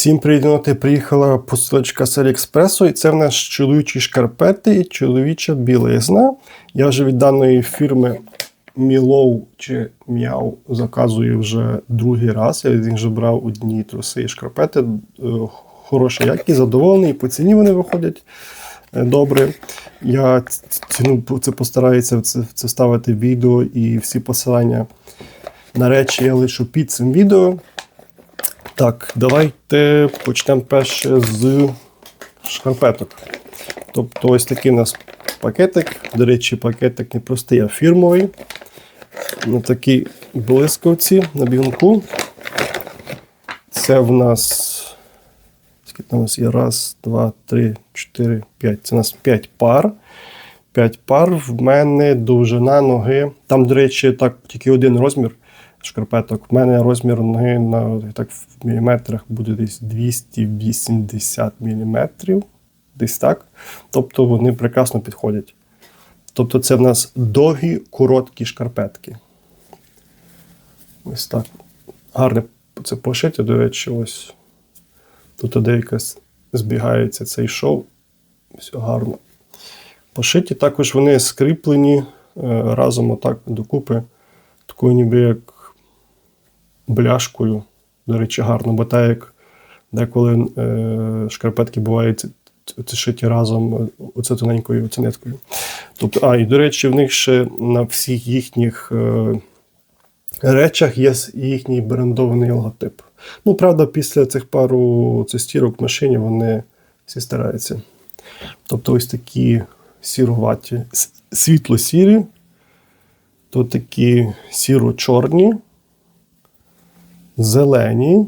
Всім привіт, приїхала посилочка з Аліекспресу, і це в нас чоловічі шкарпети і чоловіча білизна. Я вже від даної фірми Мілоу чи М'яу заказую вже другий раз. Я від вже брав одні труси і шкарпети. Е, Хороша якість, задоволений, і по ціні вони виходять е, добре. Я ціну це постараюся в це, в це ставити відео і всі посилання на речі я лишу під цим відео. Так, давайте почнемо перше з шкарпеток. Тобто ось такий у нас пакетик. До речі, пакетик не простий, а фірмовий. На такій блискавці на бігунку. Це в нас. Скільки у нас є? Раз, два, три, чотири, п'ять. Це у нас п'ять пар. П'ять пар. В мене довжина ноги. Там, до речі, так, тільки один розмір шкарпеток. У мене розмір ноги на так, в міліметрах буде десь 280 міліметрів. Десь так. Тобто вони прекрасно підходять. Тобто це в нас довгі, короткі шкарпетки. Ось так. Гарне це пошиття, до речі, ось. Тут деяка збігається цей шов. Все гарно. Пошиті також вони скріплені е, разом отак докупи, такою ніби як бляшкою. До речі, гарно, бо так як деколи е, шкарпетки бувають шиті разом оце тоненькою оце. Тобто, а, і до речі, в них ще на всіх їхніх е, речах є їхній брендований логотип. Ну, правда, після цих пару цистірок в машині вони всі стараються. Тобто ось такі сіруваті, світло-сірі, то такі сіро-чорні зелені,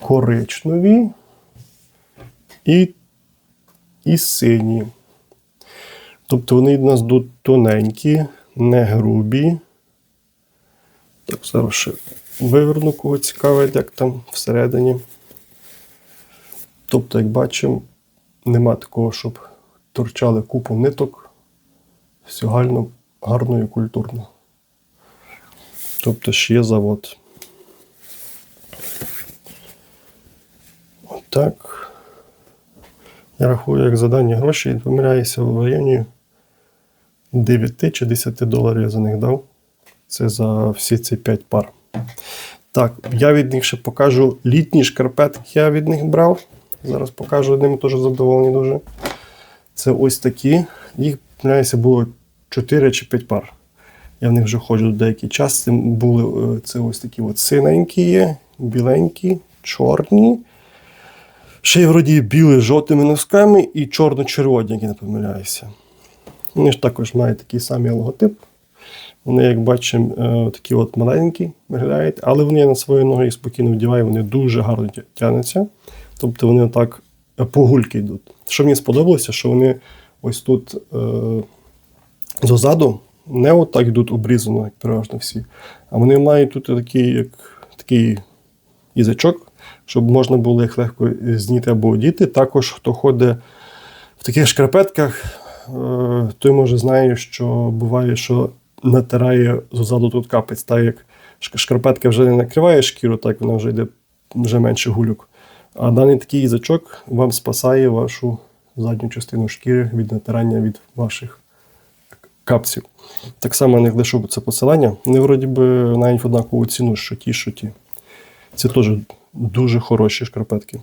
коричневі і і сині. Тобто вони в нас тут тоненькі, не грубі. Так, зараз ще виверну, кого цікавить, як там всередині. Тобто, як бачимо, нема такого, щоб торчали купу ниток. Все гарно, гарно і культурно. Тобто ще є завод. Отак. Я рахую, як за дані гроші і помиляюся в районі 9 чи 10 доларів я за них дав. Це за всі ці 5 пар. Так, я від них ще покажу літні шкарпетки, я від них брав. Зараз покажу ними теж задоволені дуже. Це ось такі. Їх, помиляюся, було 4 чи 5 пар. Я в них вже ходжу деякий час. Це були е, це ось такі от синенькі є, біленькі, чорні. Ще й вроді білі з жовтими носками і чорно-червоні, як я не помиляюся. Вони ж також мають такий самий логотип. Вони, як бачимо, е, такі от маленькі виглядають, але вони на свої ноги спокійно вдівають, вони дуже гарно тягнуться. Тобто вони так е, по гульки йдуть. Що мені сподобалося, що вони ось тут е, ззаду не отак йдуть обрізано, як переважно всі. А вони мають тут такий як, такий язичок, щоб можна було їх легко зніти або одіти. Також, хто ходить в таких шкарпетках, е, той може знає, що буває, що натирає ззаду тут капець, так як шкарпетка вже не накриває шкіру, так вона вже йде вже менше гулюк. А даний такий язичок вам спасає вашу задню частину шкіри від натирання від ваших капців. Так само не лишу це посилання. Вони вроді би навіть в однакову ціну, що ті, що ті. Це теж дуже хороші шкарпетки.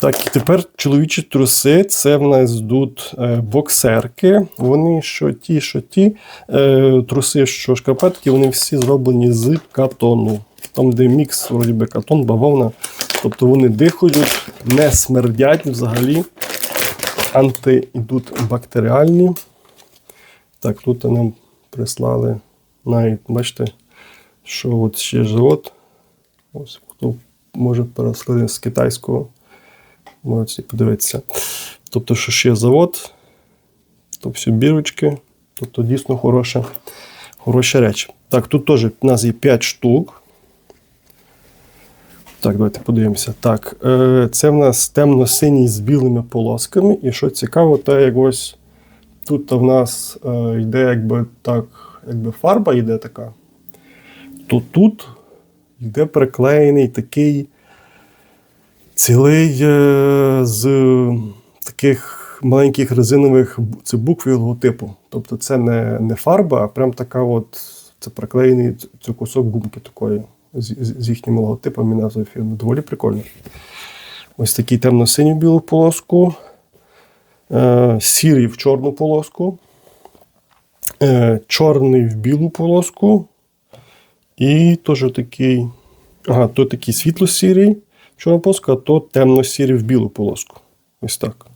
Так, і тепер чоловічі труси це в нас тут е, боксерки. Вони що ті, що ті. Е, труси, що шкарпетки, вони всі зроблені з катону. Там, де мікс, вроді би катон, бавовна. Тобто вони дихають, не смердять взагалі. Антиідуть бактеріальні. Так, тут нам прислали навіть, бачите, що от ще живот. Ось хто може переслати з китайського. Можете подивитися. Тобто, що ще завод, тобто бірочки. Тобто дійсно хороша, хороша реч. Так, тут теж у нас є 5 штук. Так, давайте подивимося. Так, е, це в нас темно-синій з білими полосками. І що цікаво, те як ось тут в нас е, йде якби так якби фарба йде така, то тут йде приклеєний такий цілий е, з таких маленьких резинових це букви логотипу. Тобто це не, не фарба, а прям така от це приклеєний це кусок гумки такої з, з, їхнім логотипом і назвою фірми. Доволі прикольно. Ось такий темно-синій в білу полоску, е, сірий в чорну полоску, е, чорний в білу полоску. І теж такий. Ага, то такий світло-сірий в чорну полоску, а то темно-сірий в білу полоску. Ось так.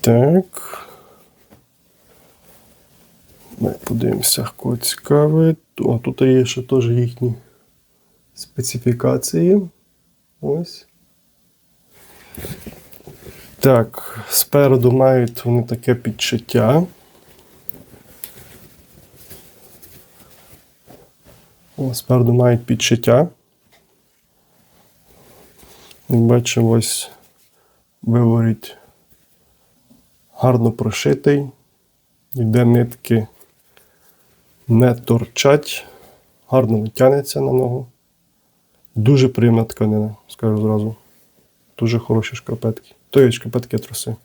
Так. Ми подивимося, кого цікавить. О, тут є ще теж їхні специфікації. Ось. Так, спереду мають вони таке підшиття. О, спереду мають підшиття. Як бачимо, ось виворіть гарно прошитий, йде нитки не торчать, гарно витягнеться на ногу. Дуже приємна тканина, скажу зразу. Дуже хороші шкарпетки. То є шкарпетки труси.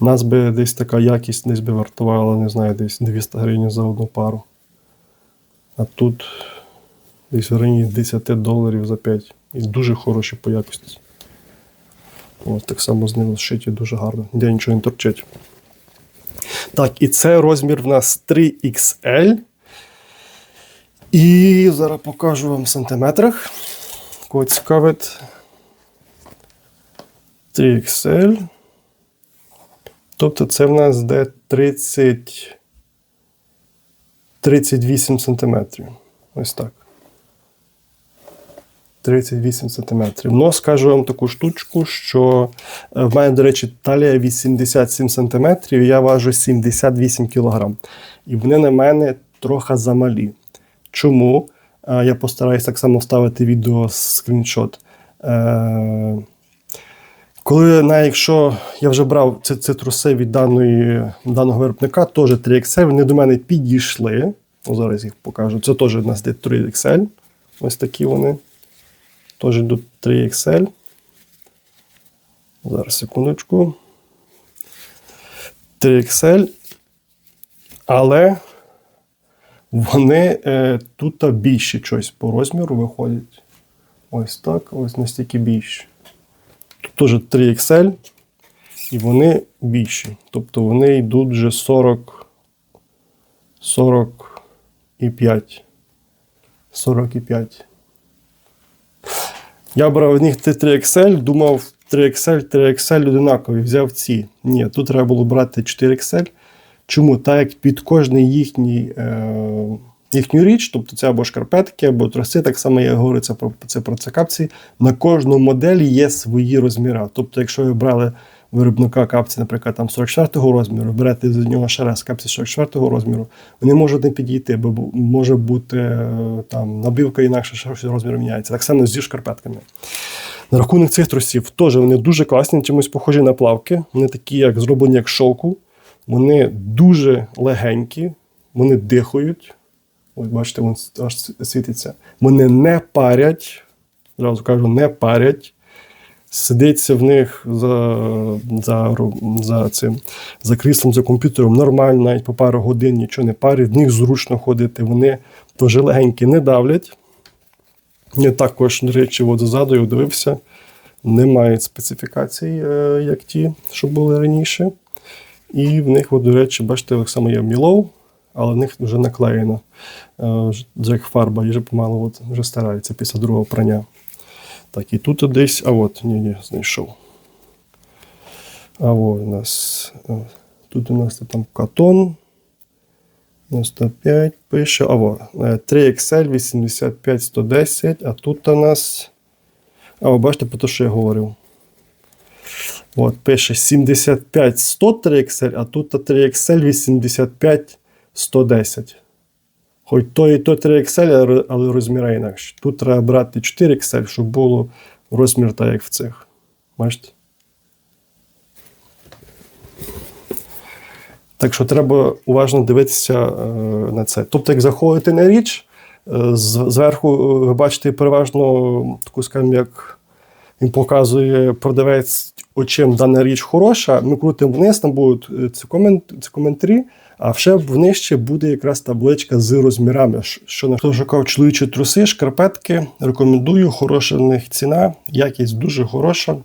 Нас би десь така якість десь би вартувала, не знаю, десь 200 гривень за одну пару. А тут десь в районі 10 доларів за 5. І дуже хороші по якості. Ось так само з ними зшиті дуже гарно. Де нічого не торчить. Так, і це розмір в нас 3XL. І зараз покажу вам в сантиметрах. Кого цікавить. 3XL. Тобто це в нас де 30. 38 сантиметрів. Ось так. 38 сантиметрів. Ну, скажу вам таку штучку, що е, в мене, до речі, талія 87 сантиметрів, я важу 78 кілограм. І вони на мене трохи замалі. Чому? Е, Я постараюсь так само вставити відео скріншот. Е, Коли навіть якщо я вже брав ці, ці труси від даної, даного виробника, теж 3XL, вони до мене підійшли. О, зараз їх покажу. Це теж у нас де 3XL. Ось такі вони. Теж йдуть 3XL. Зараз секундочку. 3XL. Але вони е, тут більші щось по розміру виходять. Ось так, ось настільки більші. Тут теж 3XL, і вони більші. Тобто вони йдуть вже 40, 45. 45. Я брав в них 3XL, думав 3XL, 3XL одинакові, взяв ці. Ні, тут треба було брати 4XL. Чому? Так як під кожний їхній, е, їхню річ, тобто це або шкарпетки, або троси, так само я говорю це про, це про це капці, на кожну моделі є свої розміри. Тобто, якщо ви брали виробника капці, наприклад, там 44-го розміру, берете з нього ще раз капці 44-го розміру, вони можуть не підійти, бо може бути е, там набивка інакше, щось розмір міняється. Так само зі шкарпетками. На рахунок цих трусів теж вони дуже класні, чимось похожі на плавки. Вони такі, як зроблені як шовку. Вони дуже легенькі, вони дихають. Ось бачите, він аж світиться. Вони не парять. Зразу кажу, не парять. Сидиться в них за, за, за цим за кріслом, за комп'ютером нормально, навіть по пару годин нічого не парить, в них зручно ходити. Вони теж легенькі не давлять. Я також, до речі, от ззаду я дивився, не мають специфікацій, е, як ті, що були раніше. І в них, от, до речі, бачите, так само є Мілоу, але в них вже наклеєно. вже Як фарба, вже помало от, вже старається після другого прання. Так, і тут десь, а от, ні, ні, знайшов. А от у нас. е, Тут у нас там катон. 95 пише. А во, е, 3XL 85 110, а тут у нас. А, ви бачите, про те, що я говорив. От, пише 75 100 3XL, а тут 3XL 85 110. Хоч той і то 3 Excel, але розміра інакше. Тут треба брати 4 Excel, щоб було розмір так, як в цих. Бачите? Так що треба уважно дивитися е, на це. Тобто, як заходити на річ, е, зверху е, ви бачите переважно таку, скажімо, як він показує продавець, очим дана річ хороша. Ми крутимо вниз, там будуть ці коментарі а ще внижче буде якраз табличка з розмірами. Що на хто шукав чоловічі труси, шкарпетки. Рекомендую, хороша в них ціна, якість дуже хороша,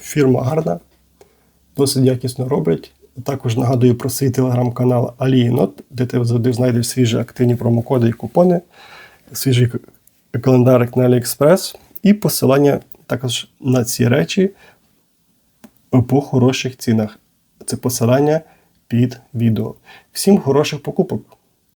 фірма гарна, досить якісно роблять. Також нагадую про свій телеграм-канал AliEnot, де ти завжди знайдеш свіжі активні промокоди і купони, свіжий календарик на AliExpress і посилання також на ці речі по хороших цінах. Це посилання під відео. Всім хороших покупок!